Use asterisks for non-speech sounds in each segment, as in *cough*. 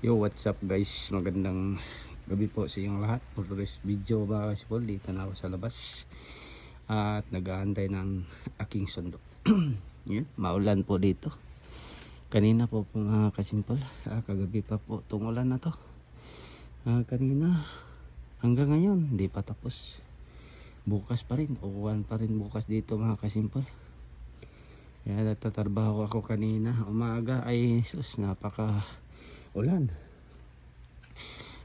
Yo, what's up guys? Magandang gabi po sa inyong lahat. For today's video si Paul, dito na ako sa labas. At nag-aantay ng aking sundo. *clears throat* Yan, maulan po dito. Kanina po po mga kasimpol. Ah, kagabi pa po itong ulan na to. Ah, kanina hanggang ngayon hindi pa tapos. Bukas pa rin. Uwan pa rin bukas dito mga kasimpol. Kaya nagtatrabaho ako kanina. Umaga ay sus napaka ulan.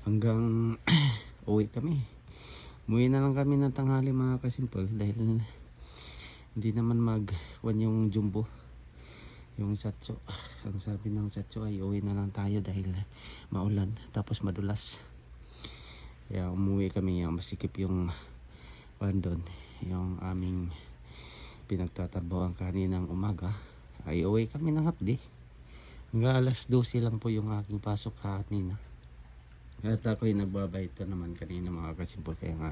Hanggang *clears throat* uwi kami. Umuwi na lang kami ng tanghali mga kasimpol dahil hindi naman mag kwan yung jumbo. Yung satso. Ang sabi ng satso ay uwi na lang tayo dahil maulan tapos madulas. Kaya umuwi kami yung masikip yung kwan doon. Yung aming pinagtatrabaho ang kaninang umaga. Ay uwi kami ng hapdi hanggang alas 12 lang po yung aking pasok kanina at ako'y nagbabayto naman kanina mga kasimpol kaya nga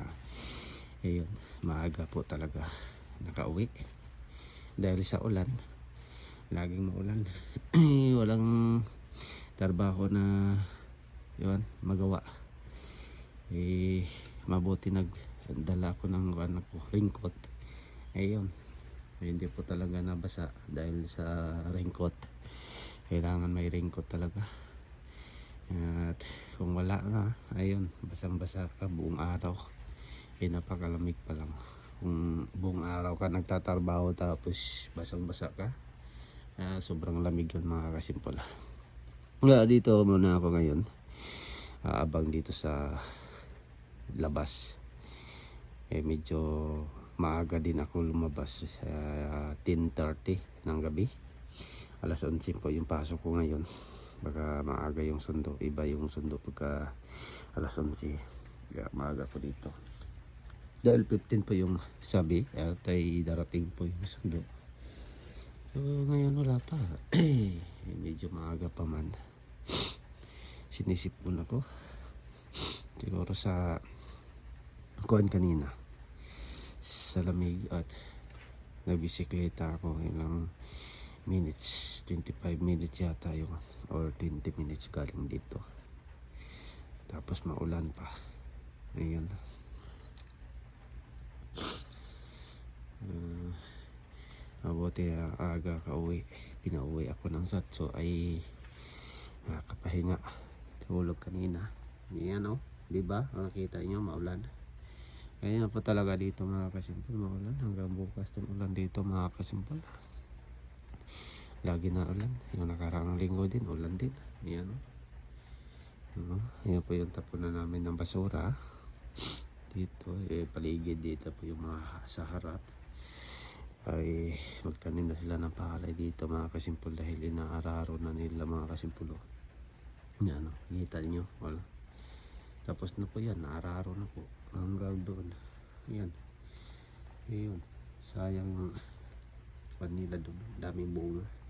ayun maaga po talaga nakauwi. Dahil sa ulan laging maulan. *clears throat* Walang trabaho na yun magawa. Eh mabuti nagdala ako ng anak ko raincoat. Ayun hindi po talaga nabasa dahil sa raincoat kailangan may raincoat talaga. At kung wala na ayun basang basa ka buong araw. Eh napakalamig pa lang. Kung buong araw ka nagtatrabaho tapos basang basa ka ah, sobrang lamig yun mga kasimpola wala dito muna ako ngayon. Aabang dito sa labas. Eh medyo maaga din ako lumabas sa 10.30 ng gabi alas 11 po yung pasok ko ngayon. Baka maaga yung sundo iba yung sundo pagka alas 11 kaya maaga po dito. Dahil 15 po yung sabi at ay darating po yung sundo. So ngayon wala pa. *clears throat* Medyo maaga pa man. Sinisip ko. Siguro sa kuhan kanina. Sa lamig at nagbisikleta ako ilang minutes 25 minutes yata yung or 20 minutes galing dito. Tapos maulan pa. Ayun uh, mabuti uh, aga ka uwi. Pinauwi ako ng satso ay nakakapahinga. Tulog kanina. Yan o di ba? Nakita nyo maulan. Kaya po talaga dito mga kasimpol maulan hanggang bukas tong ulan dito mga kasimpol lagi na ulan. Yung nakaraang linggo din ulan din. Yan o uh, yan po yung tapunan namin ng basura. Dito eh, paligid dito po yung mga sa harap. Ay magtanim na sila ng palay dito mga kasimpol dahil inaararo na nila mga kasimpulo yan o kita nyo wala. Tapos na po yan naararo na po. Hanggang doon. Yan yun sayang panila doon. Daming bunga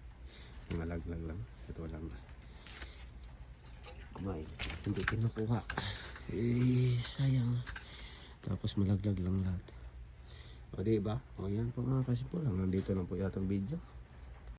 mga laglag lang. Ito lang kumain. Hindi kinukuha eh sayang. Tapos malaglag lang lahat. O diba o yan po mga kasi po lang nandito lang po yata ang video